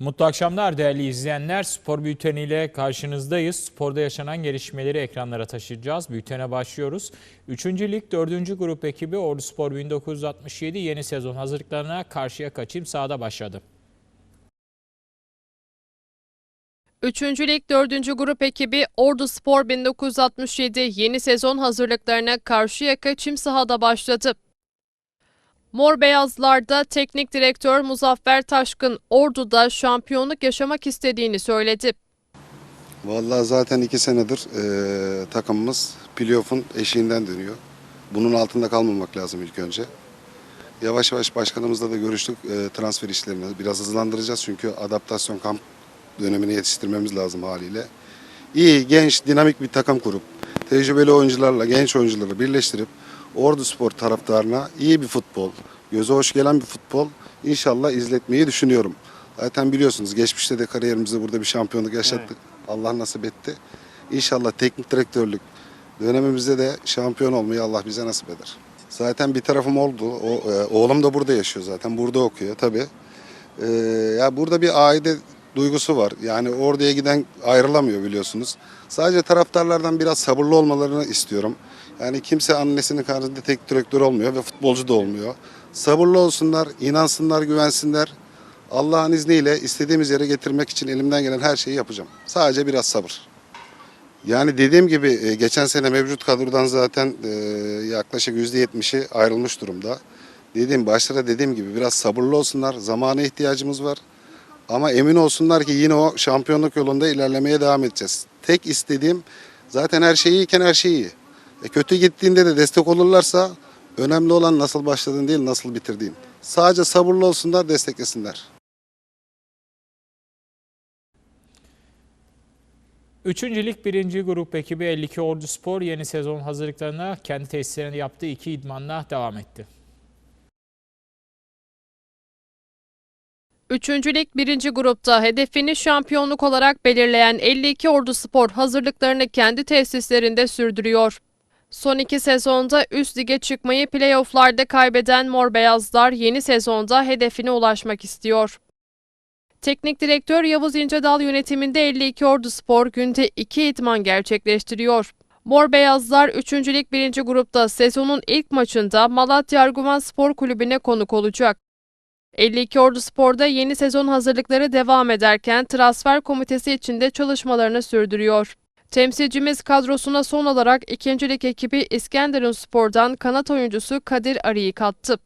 Mutlu akşamlar değerli izleyenler. Spor bülteniyle karşınızdayız. Sporda yaşanan gelişmeleri ekranlara taşıyacağız. Bültene başlıyoruz. 3. Lig 4. grup ekibi Ordu Spor 1967 yeni sezon hazırlıklarına karşıya kaçayım sahada başladı. 3. Lig 4. grup ekibi Ordu Spor 1967 yeni sezon hazırlıklarına Karşıyaka çim sahada başladı. Mor Beyazlar'da teknik direktör Muzaffer Taşkın Ordu'da şampiyonluk yaşamak istediğini söyledi. Vallahi zaten iki senedir eee, takımımız playoff'un eşiğinden dönüyor. Bunun altında kalmamak lazım ilk önce. Yavaş yavaş başkanımızla da görüştük eee, transfer işlerini. Biraz hızlandıracağız çünkü adaptasyon kamp dönemine yetiştirmemiz lazım haliyle. İyi, genç, dinamik bir takım kurup tecrübeli oyuncularla genç oyuncuları birleştirip Ordu Spor taraftarına iyi bir futbol, göze hoş gelen bir futbol inşallah izletmeyi düşünüyorum. Zaten biliyorsunuz geçmişte de kariyerimizde burada bir şampiyonluk yaşattık. Allah nasip etti. İnşallah teknik direktörlük dönemimizde de şampiyon olmayı Allah bize nasip eder. Zaten bir tarafım oldu. O, e, oğlum da burada yaşıyor zaten. Burada okuyor tabii. Ee, ya burada bir aile duygusu var. Yani oraya giden ayrılamıyor biliyorsunuz. Sadece taraftarlardan biraz sabırlı olmalarını istiyorum. Yani kimse annesinin karşısında tek direktör olmuyor ve futbolcu da olmuyor. Sabırlı olsunlar, inansınlar, güvensinler. Allah'ın izniyle istediğimiz yere getirmek için elimden gelen her şeyi yapacağım. Sadece biraz sabır. Yani dediğim gibi e, geçen sene mevcut kadrodan zaten e, yaklaşık %70'i ayrılmış durumda. Dediğim başta dediğim gibi biraz sabırlı olsunlar. Zamana ihtiyacımız var. Ama emin olsunlar ki yine o şampiyonluk yolunda ilerlemeye devam edeceğiz. Tek istediğim zaten her şey iyiyken her şey iyi. E kötü gittiğinde de destek olurlarsa önemli olan nasıl başladığın değil nasıl bitirdiğin. Sadece sabırlı olsunlar desteklesinler. 3. Lig 1. grup ekibi 52 Ordu Spor yeni sezon hazırlıklarına kendi tesislerinde yaptığı iki idmanla devam etti. 3. Lig 1. grupta hedefini şampiyonluk olarak belirleyen 52 Ordu Spor hazırlıklarını kendi tesislerinde sürdürüyor. Son iki sezonda üst lige çıkmayı playofflarda kaybeden Mor Beyazlar yeni sezonda hedefine ulaşmak istiyor. Teknik direktör Yavuz İncedal yönetiminde 52 Ordu Spor günde 2 idman gerçekleştiriyor. Mor Beyazlar 3. Lig 1. grupta sezonun ilk maçında Malatya Arguvan Spor Kulübü'ne konuk olacak. 52 Ordu Spor'da yeni sezon hazırlıkları devam ederken transfer komitesi içinde çalışmalarını sürdürüyor. Temsilcimiz kadrosuna son olarak 2. Lig ekibi İskenderun Spor'dan kanat oyuncusu Kadir Arı'yı kattı.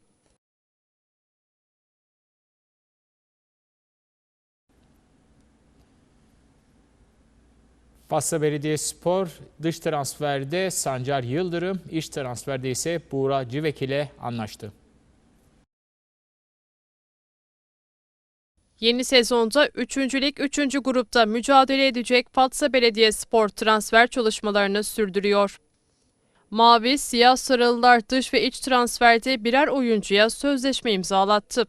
Fatsa Belediyespor dış transferde Sancar Yıldırım, iç transferde ise Buğra Civek ile anlaştı. Yeni sezonda 3. Lig 3. grupta mücadele edecek Fatsa Belediyespor transfer çalışmalarını sürdürüyor. Mavi, siyah sarılılar dış ve iç transferde birer oyuncuya sözleşme imzalattı.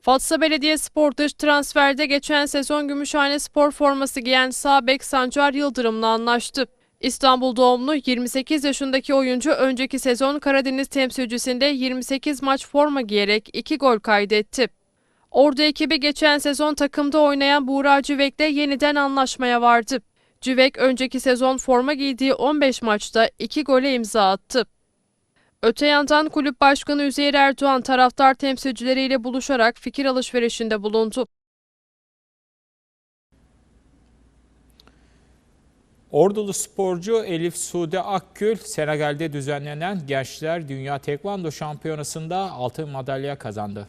Fatsa Belediyespor dış transferde geçen sezon Gümüşhane Spor forması giyen sağ bek Sancar Yıldırım'la anlaştı. İstanbul doğumlu 28 yaşındaki oyuncu önceki sezon Karadeniz temsilcisinde 28 maç forma giyerek 2 gol kaydetti. Ordu ekibi geçen sezon takımda oynayan Buğra Civek'le yeniden anlaşmaya vardı. Civek önceki sezon forma giydiği 15 maçta 2 gole imza attı. Öte yandan kulüp başkanı Üzeyir Erdoğan taraftar temsilcileriyle buluşarak fikir alışverişinde bulundu. Ordulu sporcu Elif Sude Akgül, Senegal'de düzenlenen Gençler Dünya Tekvando Şampiyonası'nda altın madalya kazandı.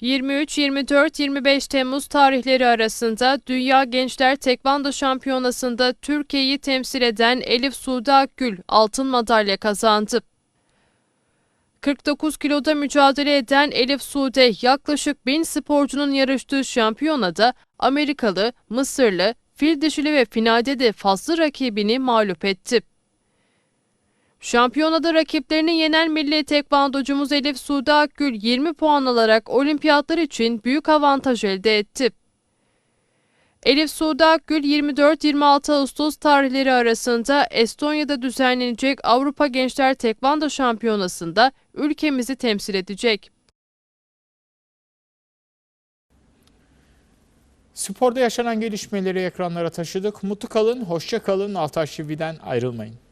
23, 24, 25 Temmuz tarihleri arasında Dünya Gençler Tekvando Şampiyonası'nda Türkiye'yi temsil eden Elif Sude Akgül altın madalya kazandı. 49 kiloda mücadele eden Elif Sude yaklaşık 1000 sporcunun yarıştığı şampiyonada Amerikalı, Mısırlı, fil dişili ve finalde de fazla rakibini mağlup etti. Şampiyonada rakiplerini yenen milli tekvandocumuz Elif Sude Akgül 20 puan alarak olimpiyatlar için büyük avantaj elde etti. Elif Sude Akgül 24-26 Ağustos tarihleri arasında Estonya'da düzenlenecek Avrupa Gençler Tekvando Şampiyonası'nda ülkemizi temsil edecek. Sporda yaşanan gelişmeleri ekranlara taşıdık. Mutlu kalın, hoşça kalın. Altaş TV'den ayrılmayın.